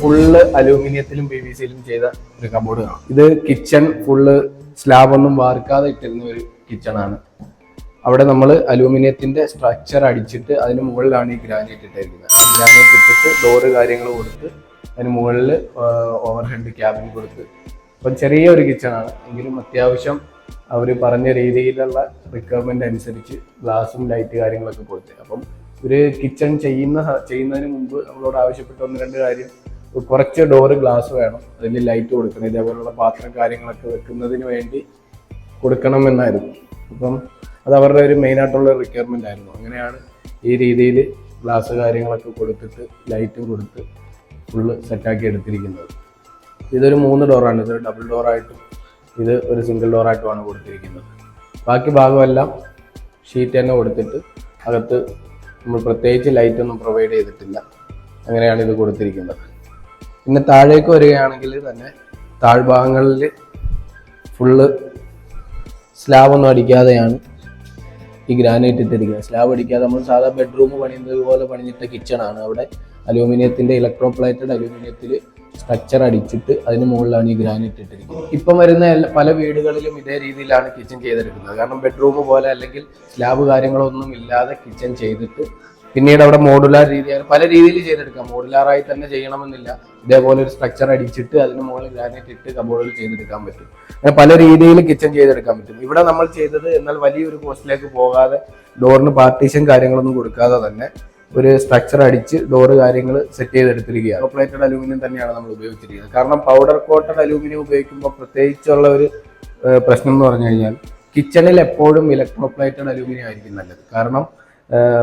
Full അലൂമിനിയത്തിലും P V സിയിലും ചെയ്ത ഒരു കബോർഡ് കാണാം ഇത് കിച്ചൺ ഫുള്ള് സ്ലാബ് ഒന്നും വാർക്കാതെ ഇട്ടിരുന്ന ഒരു കിച്ചൺ ആണ്. അവിടെ നമ്മൾ അലൂമിനിയത്തിന്റെ സ്ട്രക്ചർ അടിച്ചിട്ട് അതിന് മുകളിലാണ് ഈ ഗ്രാനൈറ്റ് ഇട്ടിരിക്കുന്നത്. ആ ഗ്രാനൈറ്റ് ഇട്ടിട്ട് ഡോറ് കാര്യങ്ങൾ കൊടുത്ത് അതിന് മുകളിൽ ഓവർ ഹെഡ് ക്യാബിൻ കൊടുത്ത്. അപ്പം ചെറിയ ഒരു കിച്ചൺ ആണ്. എങ്കിലും അത്യാവശ്യം അവർ പറഞ്ഞ രീതിയിലുള്ള റിക്വയർമെന്റ് അനുസരിച്ച് ഗ്ലാസും ലൈറ്റ് കാര്യങ്ങളൊക്കെ കൊടുത്ത്. അപ്പം ഒരു കിച്ചൺ ചെയ്യുന്ന ചെയ്യുന്നതിന് മുമ്പ് നമ്മളോട് ആവശ്യപ്പെട്ട ഒന്ന് രണ്ട് കാര്യം കുറച്ച് ഡോറ് ഗ്ലാസ് വേണം. അതിൽ ലൈറ്റ് കൊടുക്കണം. ഇതേപോലുള്ള പാത്രം കാര്യങ്ങളൊക്കെ വെക്കുന്നതിന് വേണ്ടി കൊടുക്കണം എന്നായിരുന്നു. അപ്പം അത് അവരുടെ ഒരു മെയിൻ ആയിട്ടുള്ള റിക്വയർമെന്റ് ആയിരുന്നു. അങ്ങനെയാണ് ഈ രീതിയിൽ ഗ്ലാസ് കാര്യങ്ങളൊക്കെ കൊടുത്തിട്ട് ലൈറ്റും കൊടുത്ത് ഫുള്ള് സെറ്റാക്കി എടുത്തിരിക്കുന്നത്. ഇതൊരു മൂന്ന് ഡോറാണ് ഇതൊരു ഡബിൾ ഡോറായിട്ടും ഇത് ഒരു സിംഗിൾ ഡോറായിട്ടുമാണ് കൊടുത്തിരിക്കുന്നത്. ബാക്കി ഭാഗമെല്ലാം ഷീറ്റ് തന്നെ കൊടുത്തിട്ട് അകത്ത് നമ്മൾ പ്രത്യേകിച്ച് ലൈറ്റൊന്നും പ്രൊവൈഡ് ചെയ്തിട്ടില്ല. അങ്ങനെയാണ് ഇത് കൊടുത്തിരിക്കുന്നത്. പിന്നെ താഴേക്ക് വരികയാണെങ്കിൽ തന്നെ താഴ്ഭാഗങ്ങളിൽ ഫുള്ള് സ്ലാബ് ഒന്നും അടിക്കാതെയാണ് ഈ ഗ്രാനൈറ്റ് ഇട്ടിരിക്കുന്നത്. സ്ലാബ് അടിക്കാതെ നമ്മൾ സാധാ ബെഡ്റൂം പണിയുന്നത് പോലെ പണിഞ്ഞിട്ട കിച്ചണാണ് അവിടെ അലൂമിനിയത്തിന്റെ ഇലക്ട്രോ പ്ലേറ്റഡ് അലൂമിനിയത്തിൽ സ്ട്രക്ചർ അടിച്ചിട്ട് അതിന് മുകളിലാണ് ഈ ഗ്രാനൈറ്റ് ഇട്ടിരിക്കുന്നത്. ഇപ്പം വരുന്ന പല വീടുകളിലും ഇതേ രീതിയിലാണ് കിച്ചൺ ചെയ്തെടുക്കുന്നത് കാരണം ബെഡ്റൂം പോലെ അല്ലെങ്കിൽ സ്ലാബ് കാര്യങ്ങളൊന്നും ഇല്ലാതെ കിച്ചൺ ചെയ്തിട്ട് പിന്നീട് അവിടെ മോഡുലാർ രീതിയാണ് പല രീതിയിൽ ചെയ്തെടുക്കാം. മോഡുലാറായി തന്നെ ചെയ്യണമെന്നില്ല. ഇതേപോലെ ഒരു സ്ട്രക്ചർ അടിച്ചിട്ട് അതിന് മുകളിൽ ഗ്രാനൈറ്റ് ഇട്ട് കബോർഡിൽ ചെയ്തെടുക്കാൻ പറ്റും. അങ്ങനെ പല രീതിയിൽ കിച്ചൺ ചെയ്തെടുക്കാൻ പറ്റും. ഇവിടെ നമ്മൾ ചെയ്തത് എന്നാൽ വലിയൊരു കോസ്റ്റിലേക്ക് പോകാതെ ഡോറിന് പാർട്ടീഷൻ കാര്യങ്ങളൊന്നും കൊടുക്കാതെ തന്നെ ഒരു സ്ട്രക്ചർ അടിച്ച് ഡോറ് കാര്യങ്ങൾ സെറ്റ് ചെയ്തെടുത്തിരിക്കുകയാണ്. പ്ലേറ്റഡ് അലൂമിനിയം തന്നെയാണ് നമ്മൾ ഉപയോഗിച്ചിരിക്കുന്നത്. കാരണം പൗഡർ കോട്ടഡ് അലൂമിനിയം ഉപയോഗിക്കുമ്പോൾ പ്രത്യേകിച്ചുള്ള ഒരു പ്രശ്നം എന്ന് പറഞ്ഞു കഴിഞ്ഞാൽ കിച്ചണിൽ എപ്പോഴും ഇലക്ട്രോപ്ലേറ്റഡ് അലൂമിനിയം ആയിരിക്കും നല്ലത്. കാരണം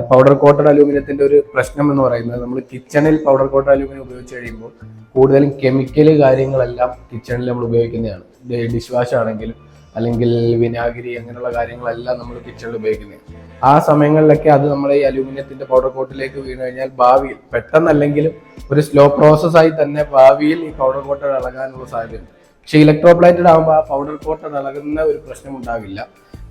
പൗഡർ കോട്ടഡ് അലൂമിനിയത്തിന്റെ ഒരു പ്രശ്നം എന്ന് പറയുന്നത് നമ്മൾ കിച്ചണിൽ പൗഡർ കോട്ടഡ് അലൂമിനിയം ഉപയോഗിച്ച് കഴിയുമ്പോൾ കൂടുതലും കെമിക്കൽ കാര്യങ്ങളെല്ലാം കിച്ചണിൽ നമ്മൾ ഉപയോഗിക്കുന്നതാണ്. ഡിഷ് വാഷ് ആണെങ്കിലും അല്ലെങ്കിൽ വിനാഗിരി അങ്ങനെയുള്ള കാര്യങ്ങളെല്ലാം നമ്മൾ കിച്ചണിൽ ഉപയോഗിക്കുന്നത് ആ സമയങ്ങളിലൊക്കെ അത് നമ്മൾ ഈ അലൂമിനിയത്തിന്റെ പൗഡർ കോട്ടിലേക്ക് വീണ് കഴിഞ്ഞാൽ ഭാവിയിൽ പെട്ടെന്നല്ലെങ്കിലും ഒരു സ്ലോ പ്രോസസ് ആയി തന്നെ ഭാവിയിൽ ഈ പൗഡർ കോട്ടഡ് ഇളകാനുള്ള സാധ്യതയുണ്ട്. പക്ഷേ ഇലക്ട്രോപ്ലൈറ്റഡ് ആകുമ്പോൾ ആ പൗഡർ കോട്ടഡ് ഇളകുന്ന ഒരു പ്രശ്നം ഉണ്ടാവില്ല.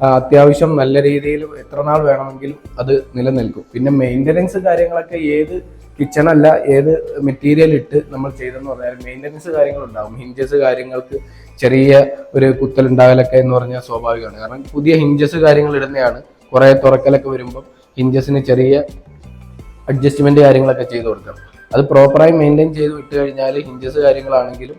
അത്യാവശ്യം നല്ല രീതിയിൽ എത്ര നാൾ വേണമെങ്കിലും അത് നിലനിൽക്കും. പിന്നെ മെയിന്റനൻസ് കാര്യങ്ങളൊക്കെ ഏത് കിച്ചൺ അല്ല ഏത് മെറ്റീരിയൽ ഇട്ട് നമ്മൾ ചെയ്തെന്ന് പറഞ്ഞാൽ മെയിന്റനൻസ് കാര്യങ്ങൾ ഉണ്ടാവും ഹിഞ്ചസ് കാര്യങ്ങൾക്ക് ചെറിയ ഒരു കുത്തലുണ്ടാകലൊക്കെ എന്ന് പറഞ്ഞാൽ സ്വാഭാവികമാണ്. കാരണം പുതിയ ഹിഞ്ചസ് കാര്യങ്ങൾ ഇടുന്നതാണ് കുറേ തുറക്കലൊക്കെ വരുമ്പോൾ ഹിഞ്ചസിന് ചെറിയ അഡ്ജസ്റ്റ്മെന്റ് കാര്യങ്ങളൊക്കെ ചെയ്ത് കൊടുക്കണം. അത് പ്രോപ്പറായി മെയിന്റെയിൻ ചെയ്ത് വിട്ട് കഴിഞ്ഞാൽ ഹിഞ്ചസ് കാര്യങ്ങളാണെങ്കിലും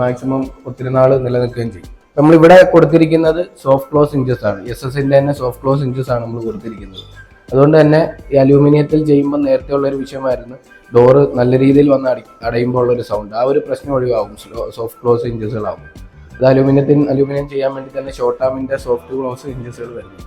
മാക്സിമം ഒത്തിരി നാൾ നിലനിൽക്കുകയും ചെയ്യും. നമ്മൾ ഇവിടെ കൊടുത്തിരിക്കുന്നത് സോഫ്റ്റ് ക്ലോസ് ഇഞ്ചസ് ആണ്. എസ് എസിന്റെ തന്നെ സോഫ്റ്റ് ക്ലോസ് ഇഞ്ചസ് ആണ് നമ്മൾ കൊടുത്തിരിക്കുന്നത്. അതുകൊണ്ട് തന്നെ ഈ അലൂമിനിയത്തിൽ ചെയ്യുമ്പോൾ നേരത്തെ ഉള്ളൊരു വിഷയമായിരുന്നു. ഡോറ് നല്ല രീതിയിൽ വന്ന് അടി അടയുമ്പോൾ ഉള്ളൊരു സൗണ്ട് ആ ഒരു പ്രശ്നം ഒഴിവാകും. സോഫ്റ്റ് ക്ലോസ് ഇഞ്ചസുകളാകും അത് അലൂമിനിയത്തിന് അലൂമിനിയം ചെയ്യാൻ വേണ്ടി തന്നെ ഷോർട്ട് ആമിന്റെ സോഫ്റ്റ് ക്ലോസ് ഇഞ്ചസുകൾ വരുന്നത്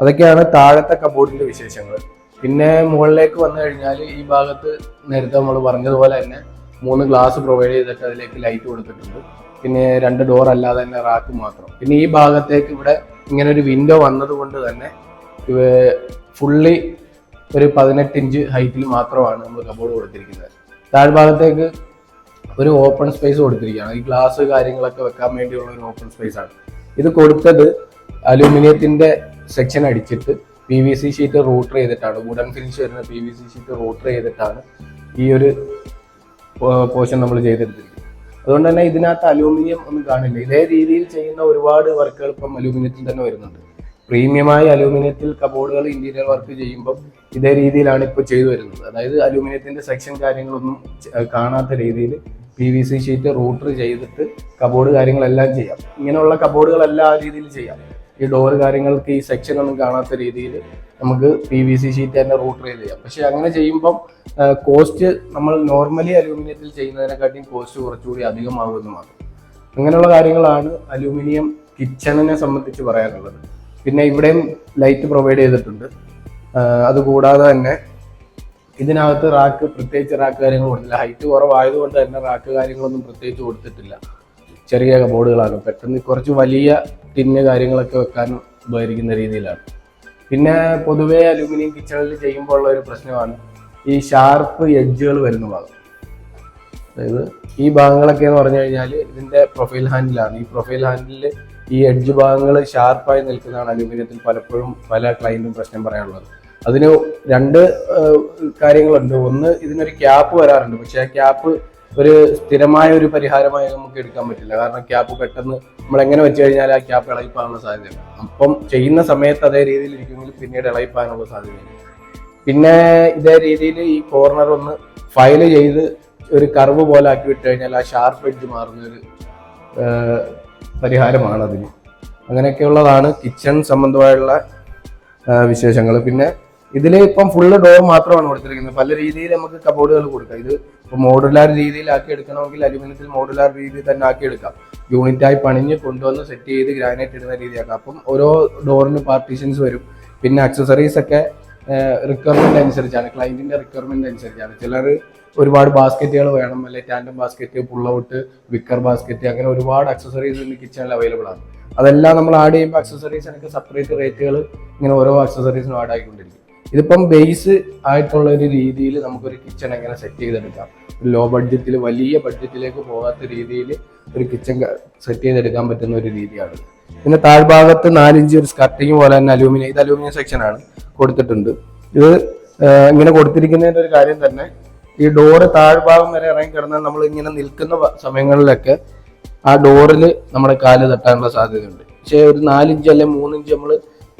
അതൊക്കെയാണ് താഴത്തെ കബോർഡിന്റെ വിശേഷങ്ങൾ. പിന്നെ മുകളിലേക്ക് വന്നു കഴിഞ്ഞാൽ ഈ ഭാഗത്ത് നേരത്തെ നമ്മൾ പറഞ്ഞതുപോലെ തന്നെ മൂന്ന് ഗ്ലാസ് പ്രൊവൈഡ് ചെയ്തിട്ട് അതിലേക്ക് ലൈറ്റ് കൊടുത്തിട്ടുണ്ട്. പിന്നെ രണ്ട് ഡോർ അല്ലാതെ തന്നെ റാക്ക് മാത്രം. പിന്നെ ഈ ഭാഗത്തേക്ക് ഇവിടെ ഇങ്ങനെ ഒരു വിൻഡോ വന്നതുകൊണ്ട് തന്നെ ഫുള്ളി ഒരു പതിനെട്ട് ഇഞ്ച് ഹൈറ്റിൽ മാത്രമാണ് നമ്മൾ കബോർഡ് കൊടുത്തിരിക്കുന്നത്. താഴ്ഭാഗത്തേക്ക് ഒരു ഓപ്പൺ സ്പേസ് കൊടുത്തിരിക്കുകയാണ്. ഈ ഗ്ലാസ് കാര്യങ്ങളൊക്കെ വെക്കാൻ വേണ്ടിയുള്ള ഒരു ഓപ്പൺ സ്പേസ് ആണ്. ഇത് കൊടുത്തത് അലൂമിനിയത്തിന്റെ സെക്ഷൻ അടിച്ചിട്ട് P V C sheet router ചെയ്തിട്ടാണ്. വുഡൻ ഫിനിഷ് വരുന്ന P V C sheet router ചെയ്തിട്ടാണ് ഈ ഒരു പോർഷൻ നമ്മൾ ചെയ്തെടുത്തിരിക്കുന്നത് അതുകൊണ്ട് തന്നെ ഇതിനകത്ത് അലൂമിനിയം ഒന്നും കാണില്ല. ഇതേ രീതിയിൽ ചെയ്യുന്ന ഒരുപാട് വർക്കുകൾ ഇപ്പം അലൂമിനിയത്തിൽ തന്നെ വരുന്നുണ്ട്. പ്രീമിയമായി അലൂമിനിയത്തിൽ കബോർഡുകൾ ഇന്റീരിയർ വർക്ക് ചെയ്യുമ്പോൾ ഇതേ രീതിയിലാണ് ഇപ്പോൾ ചെയ്തു വരുന്നത്. അതായത് അലൂമിനിയത്തിന്റെ സെക്ഷൻ കാര്യങ്ങളൊന്നും കാണാത്ത രീതിയിൽ P V C sheet router ചെയ്തിട്ട് കബോർഡ് കാര്യങ്ങളെല്ലാം ചെയ്യാം. ഇങ്ങനെയുള്ള കബോർഡുകളെല്ലാം ആ രീതിയിൽ ചെയ്യാം. ഈ ഡോർ കാര്യങ്ങൾക്ക് ഈ സെക്ഷൻ ഒന്നും കാണാത്ത രീതിയിൽ നമുക്ക് പി വി സി ഷീറ്റ് തന്നെ റൂട്ടർ ചെയ്ത് ചെയ്യാം. പക്ഷെ അങ്ങനെ ചെയ്യുമ്പം കോസ്റ്റ് നമ്മൾ നോർമലി അലൂമിനിയത്തിൽ ചെയ്യുന്നതിനെക്കാട്ടിയും കോസ്റ്റ് കുറച്ചുകൂടി അധികമാകുമെന്ന് മാത്രം. അങ്ങനെയുള്ള കാര്യങ്ങളാണ് അലൂമിനിയം കിച്ചണിനെ സംബന്ധിച്ച് പറയാനുള്ളത്. പിന്നെ ഇവിടെയും ലൈറ്റ് പ്രൊവൈഡ് ചെയ്തിട്ടുണ്ട്. അതുകൂടാതെ തന്നെ ഇതിനകത്ത് റാക്ക് പ്രത്യേകിച്ച് റാക്ക് കാര്യങ്ങൾ കൊടുത്തില്ല. ഹൈറ്റ് കുറവായതുകൊണ്ട് തന്നെ റാക്ക് കാര്യങ്ങളൊന്നും പ്രത്യേകിച്ച് കൊടുത്തിട്ടില്ല. ചെറിയ ബോർഡുകളാണ് പെട്ടെന്ന് കുറച്ച് വലിയ ടിന്ന് കാര്യങ്ങളൊക്കെ വെക്കാൻ ഉപകരിക്കുന്ന രീതിയിലാണ്. പിന്നെ പൊതുവേ അലുമിനിയം കിച്ചണിൽ ചെയ്യുമ്പോൾ ഉള്ള ഒരു പ്രശ്നമാണ് ഈ ഷാർപ്പ് എഡ്ജുകൾ വരുന്ന ഭാഗം. അതായത് ഈ ഭാഗങ്ങളൊക്കെ എന്ന് പറഞ്ഞു കഴിഞ്ഞാൽ ഇതിന്റെ പ്രൊഫൈൽ ഹാൻഡിലാണ് ഈ പ്രൊഫൈൽ ഹാൻഡിൽ ഈ എഡ്ജ് ഭാഗങ്ങൾ ഷാർപ്പായി നിൽക്കുന്നതാണ് അലുമിനിയത്തിൽ പലപ്പോഴും പല ക്ലൈന്റും പ്രശ്നം പറയാനുള്ളത്. അതിന് രണ്ട് കാര്യങ്ങളുണ്ട്. ഒന്ന് ഇതിനൊരു ക്യാപ്പ് വരാറുണ്ട്. പക്ഷേ ആ ക്യാപ്പ് ഒരു സ്ഥിരമായ ഒരു പരിഹാരമായി നമുക്ക് എടുക്കാൻ പറ്റില്ല. കാരണം ക്യാപ്പ് പെട്ടെന്ന് നമ്മൾ എങ്ങനെ വെച്ച് കഴിഞ്ഞാൽ ആ ക്യാപ്പ് ഇളയിപ്പാനുള്ള സാധ്യതയുണ്ട്. അപ്പം ചെയ്യുന്ന സമയത്ത് അതേ രീതിയിൽ ഇരിക്കുമെങ്കിൽ പിന്നീട് ഇളയിപ്പാനുള്ള സാധ്യതയുണ്ട്. പിന്നെ ഇതേ രീതിയിൽ ഈ കോർണർ ഒന്ന് ഫയൽ ചെയ്ത് ഒരു കർവ് പോലെ ആക്കി വിട്ട് കഴിഞ്ഞാൽ ആ ഷാർപ്പ് എഡ്ജ് മാറുന്ന ഒരു പരിഹാരമാണ് അതിന്. അങ്ങനെയൊക്കെയുള്ളതാണ് കിച്ചൺ സംബന്ധമായുള്ള വിശേഷങ്ങൾ. പിന്നെ ഇതിൽ ഇപ്പം ഫുള്ള് ഡോർ മാത്രമാണ് കൊടുത്തിരിക്കുന്നത്. പല രീതിയിൽ നമുക്ക് കബോർഡുകൾ കൊടുക്കാം. ഇത് ഇപ്പം മോഡുലാർ രീതിയിലാക്കി എടുക്കണമെങ്കിൽ അലുമിനിയത്തിൽ മോഡുലാർ രീതിയിൽ തന്നെ ആക്കി എടുക്കാം. യൂണിറ്റായി പണിഞ്ഞ് കൊണ്ടുവന്ന് സെറ്റ് ചെയ്ത് ഗ്രാനൈറ്റ് ഇടുന്ന രീതിയാക്കാം. അപ്പം ഓരോ ഡോറിന് പാർട്ടീഷൻസ് വരും. പിന്നെ അക്സസറീസ് ഒക്കെ റിക്വയർമെന്റ് അനുസരിച്ചാണ്. ക്ലയന്റിന്റെ റിക്വയർമെന്റ് അനുസരിച്ചാണ്. ചിലർ ഒരുപാട് ബാസ്ക്കറ്റുകൾ വേണം. അല്ലെങ്കിൽ tandem basket pullout wicker basket അങ്ങനെ ഒരുപാട് അക്സസറീസ് ഇന്ന് കിച്ചണിൽ അവൈലബിൾ ആണ്. അതെല്ലാം നമ്മൾ ആഡ് ചെയ്യുമ്പോൾ അക്സസറീസ് എനിക്ക് സെപ്പറേറ്റ് റേറ്റുകൾ ഇങ്ങനെ ഓരോ അക്സസറീസിനും ആഡ് ആയിക്കൊണ്ടിരിക്കും. ഇതിപ്പം ബേസ് ആയിട്ടുള്ള ഒരു രീതിയിൽ നമുക്കൊരു കിച്ചൺ എങ്ങനെ സെറ്റ് ചെയ്തെടുക്കാം. ലോ ബഡ്ജറ്റിൽ വലിയ ബഡ്ജറ്റിലേക്ക് പോകാത്ത രീതിയിൽ ഒരു കിച്ചൺ സെറ്റ് ചെയ്തെടുക്കാൻ പറ്റുന്ന ഒരു രീതിയാണ്. പിന്നെ താഴ്ഭാഗത്ത് നാലിഞ്ച് ഒരു സ്കർട്ടിങ് പോലെ തന്നെ അലൂമിനിയം ഇത് അലൂമിനിയം സെക്ഷനാണ് കൊടുത്തിട്ടുണ്ട്. ഇത് ഇങ്ങനെ കൊടുത്തിരിക്കുന്നതിന്റെ ഒരു കാര്യം തന്നെ ഈ ഡോറ് താഴ്ഭാഗം വരെ ഇറങ്ങി കിടന്നാൽ നമ്മൾ ഇങ്ങനെ നിൽക്കുന്ന സമയങ്ങളിലൊക്കെ ആ ഡോറിൽ നമ്മുടെ കാൽ തട്ടാനുള്ള സാധ്യതയുണ്ട്. പക്ഷേ ഒരു നാലിഞ്ച് അല്ലെങ്കിൽ മൂന്നിഞ്ച് നമ്മൾ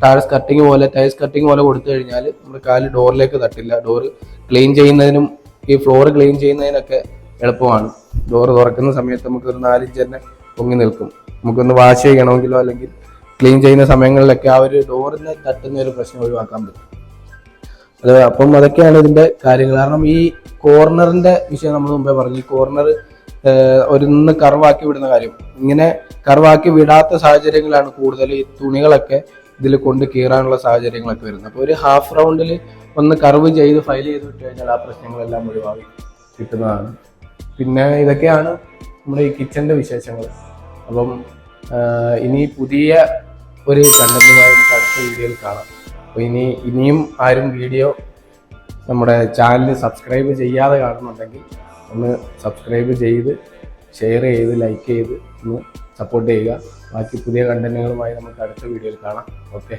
താഴെ കട്ടിങ് പോലെ ടയർസ് കട്ടിങ് പോലെ കൊടുത്തു കഴിഞ്ഞാൽ നമ്മുടെ കാൽ ഡോറിലേക്ക് തട്ടില്ല. ഡോറ് ക്ലീൻ ചെയ്യുന്നതിനും ഈ ഫ്ലോർ ക്ലീൻ ചെയ്യുന്നതിനൊക്കെ എളുപ്പമാണ്. ഡോറ് തുറക്കുന്ന സമയത്ത് നമുക്ക് ഒരു നാലിഞ്ച് തന്നെ പൊങ്ങി നിൽക്കും. നമുക്കൊന്ന് വാഷ് ചെയ്യണമെങ്കിലോ അല്ലെങ്കിൽ ക്ലീൻ ചെയ്യുന്ന സമയങ്ങളിലൊക്കെ ആ ഒരു ഡോറിനെ തട്ടുന്ന ഒരു പ്രശ്നം ഒഴിവാക്കാൻ പറ്റും. അത് അപ്പം അതൊക്കെയാണ് ഇതിന്റെ കാര്യങ്ങൾ. കാരണം ഈ കോർണറിന്റെ വിഷയം നമ്മൾ മുമ്പേ പറഞ്ഞു. ഈ കോർണർ ഒരു നിന്ന് കർവാക്കി വിടുന്ന കാര്യം. ഇങ്ങനെ കർവാക്കി വിടാത്ത സാഹചര്യങ്ങളാണ് കൂടുതൽ ഈ തുണികളൊക്കെ ഇതിൽ കൊണ്ട് കീറാനുള്ള സാഹചര്യങ്ങളൊക്കെ വരുന്നത്. അപ്പോൾ ഒരു ഹാഫ് റൗണ്ടിൽ ഒന്ന് കർവ് ചെയ്ത് ഫയൽ ചെയ്ത് വിട്ട് കഴിഞ്ഞാൽ ആ പ്രശ്നങ്ങളെല്ലാം ഒഴിവാക്കി കിട്ടുന്നതാണ്. പിന്നെ ഇതൊക്കെയാണ് നമ്മുടെ ഈ കിച്ചന്റെ വിശേഷങ്ങൾ. അപ്പം ഇനി പുതിയ ഒരു കണ്ടന്റുമായി അടുത്ത വീഡിയോയിൽ കാണാം. അപ്പോൾ ഇനി ഇനിയും ആരും വീഡിയോ നമ്മുടെ ചാനൽ സബ്സ്ക്രൈബ് ചെയ്യാതെ കാണുന്നുണ്ടെങ്കിൽ ഒന്ന് സബ്സ്ക്രൈബ് ചെയ്ത് ഷെയർ ചെയ്ത് ലൈക്ക് ചെയ്ത് ഒന്ന് സപ്പോർട്ട് ചെയ്യുക. ബാക്കി പുതിയ കണ്ടന്റുകളുമായി നമുക്ക് അടുത്ത വീഡിയോയിൽ കാണാം. ഓക്കെ